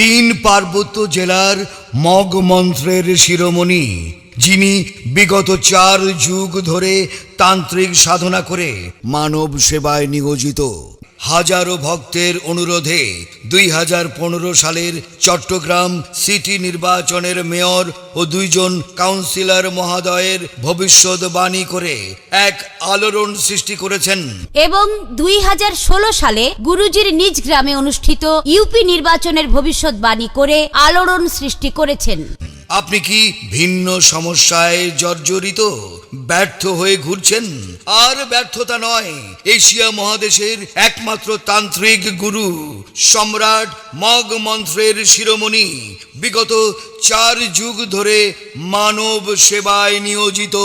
তিন পার্বত্য জেলার মগ মন্ত্রের শিরোমণি, যিনি বিগত চার যুগ ধরে তান্ত্রিক সাধনা করে মানব সেবায় নিয়োজিত। হাজারো ভক্তের অনুরোধে দুই হাজার পনেরো সালের চট্টগ্রাম সিটি নির্বাচনের মেয়র ও দুইজন কাউন্সিলর মহোদয়ের ভবিষ্যৎবাণী করে এক আলোড়ন সৃষ্টি করেছেন। এবং দুই হাজার ষোলো সালে গুরুজির নিজ গ্রামে অনুষ্ঠিত ইউপি নির্বাচনের ভবিষ্যৎবাণী করে আলোড়ন সৃষ্টি করেছেন। আপনি কি ভিন্ন সমস্যায় জর্জরিত? ব্যর্থ হয়ে ঘুরছেন? আর ব্যর্থতা নয়, এশিয়া মহাদেশের একমাত্র তান্ত্রিক গুরু সম্রাট মগ মন্ত্রের শিরোমণি। বিগত চার যুগ ধরে মানব সেবায় নিয়োজিত।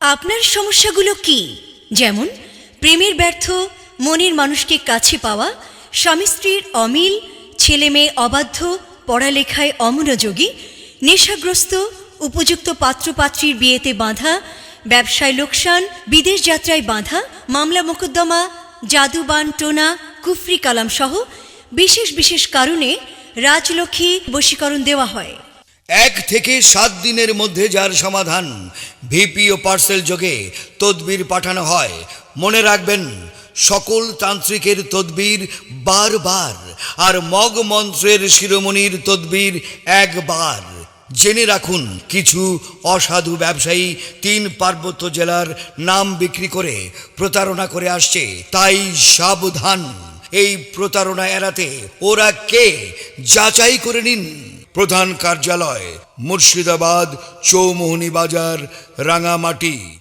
আপনার সমস্যাগুলো কি? যেমন, প্রেমের ব্যর্থ, মনের মানুষকে কাছে পাওয়া, স্বামী স্ত্রীর অমিল ছেলে মেয়ে অবাধ্য, পড়ালেখায় অমনোযোগী নেশাগ্রস্ত, উপযুক্ত পাত্রপাত্রীর বিয়েতে বাঁধা, ব্যবসায় লোকসান, বিদেশ যাত্রায় বাঁধা, মামলা মোকদ্দমা, জাদুবান টোনা, কুফরি কালাম সহ বিশেষ বিশেষ কারণে রাজলক্ষ্মী বশীকরণ দেওয়া হয়। এক থেকে সাত দিনের মধ্যে যার সমাধান ভিপি ও পার্সেল যোগে তদবির পাঠানো হয়। মনে রাখবেন, সকল তান্ত্রিকের তদবির বারবার আর মগ মন্ত্রের শিরোমণির তদবির একবার। জেনে রাখুন, কিছু অসাধু ব্যবসায়ী তিন পার্বত্য জেলার নাম বিক্রি করে প্রতারণা করে আসছে। তাই সাবধান, এই প্রতারণা এড়াতে ওরা কে? যাচাই করে নিন। প্রধান কার্যালয়, মুর্শিদাবাদ, চৌমোহনী বাজার, রাঙামাটি।